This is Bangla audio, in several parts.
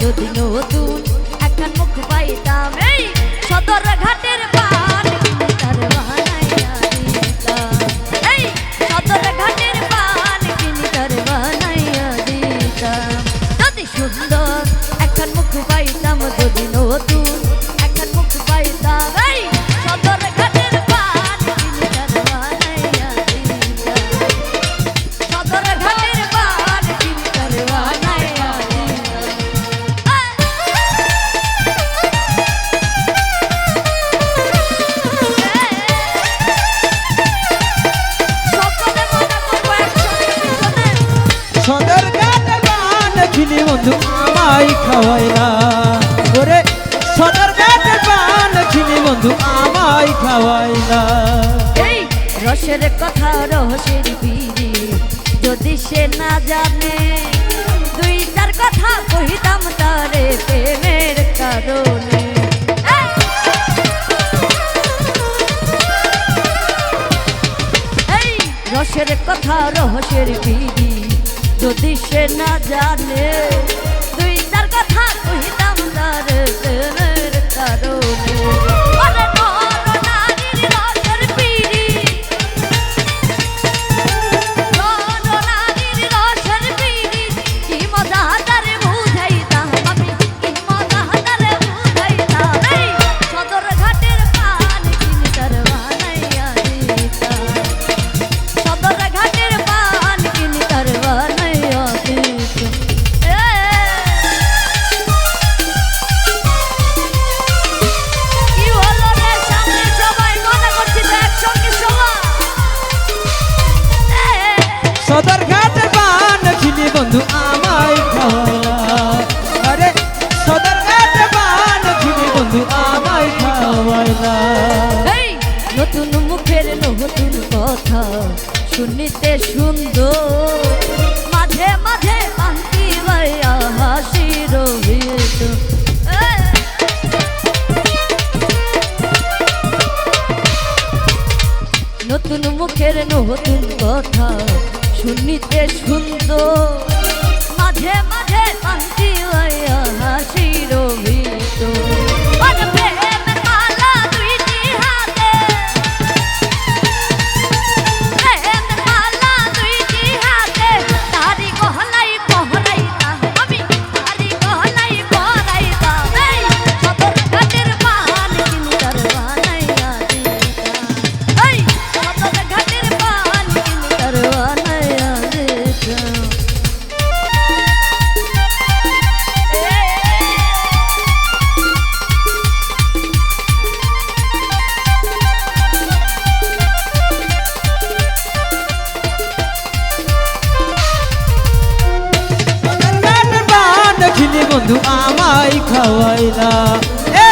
যদি নতুন খিলি বন্ধু আমায় খাওয়াইলা ওরে সদর ঘাটে পান খিলি বন্ধু আমায় খাওয়াইলা এই রসের কথা রহস্যের বিড়ি, যদি সে না জানে দুই চার কথা কহিতাম তারে প্রেমের কারণে। রসের কথা রহস্যের বিড়ি যদি সে না জানে দুই তার কথা কহিতাম তারে প্রেমের শুনিতে সুন্দর। মাঝে মাঝে পান্তি ভাইয়া হাসি রহিত নতুন মুখের নতুন কথা শুনিতে সুন্দর। মাঝে মাঝে বন্ধু আমায় খাওয়াইলা। এ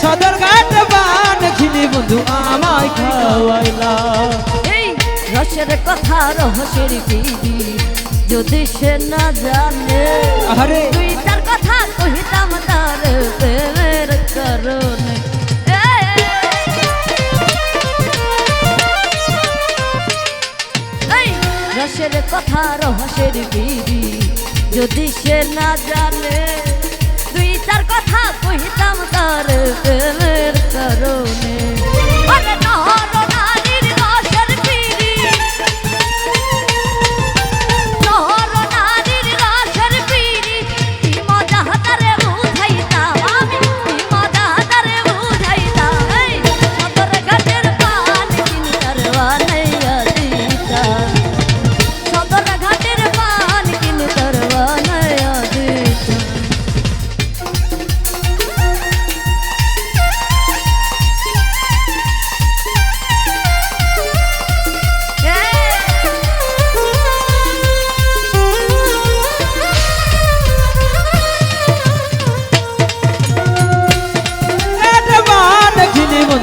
সদর ঘাটে পান খিলি বন্ধু আমায় খাওয়াইলা। এই রসের কথা রহস্যের বিধি যদি সে না জানে আরে দুই চার কথা কহিতাম তার প্রেমের কারণে। রসের কথা রহস্যের যদি সে না জানে চার কথা কহিতাম তার প্রেমের কারণে।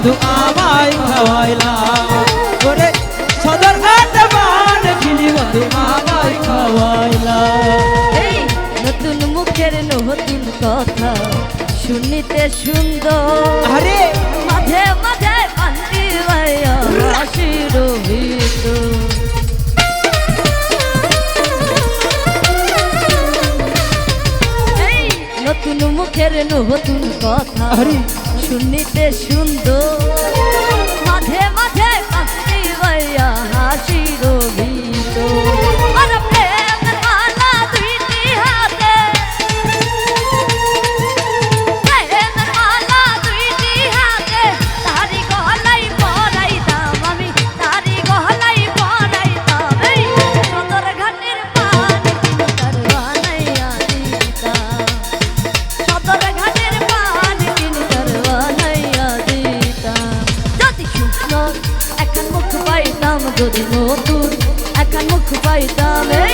বন্ধু আমায় খাওয়াইলা। ওরে সদর ঘাটে পান খিলি বন্ধু আমায় খাওয়াইলা। নতুন মুখের নতুন কথা শুনিতে সুন্দর। আরে! মাঝে মাঝে পান্তি ভাইয়া হাসি রহিত। মুখের নতুন কথা। শুনিতে সুন্দর। পাইতাম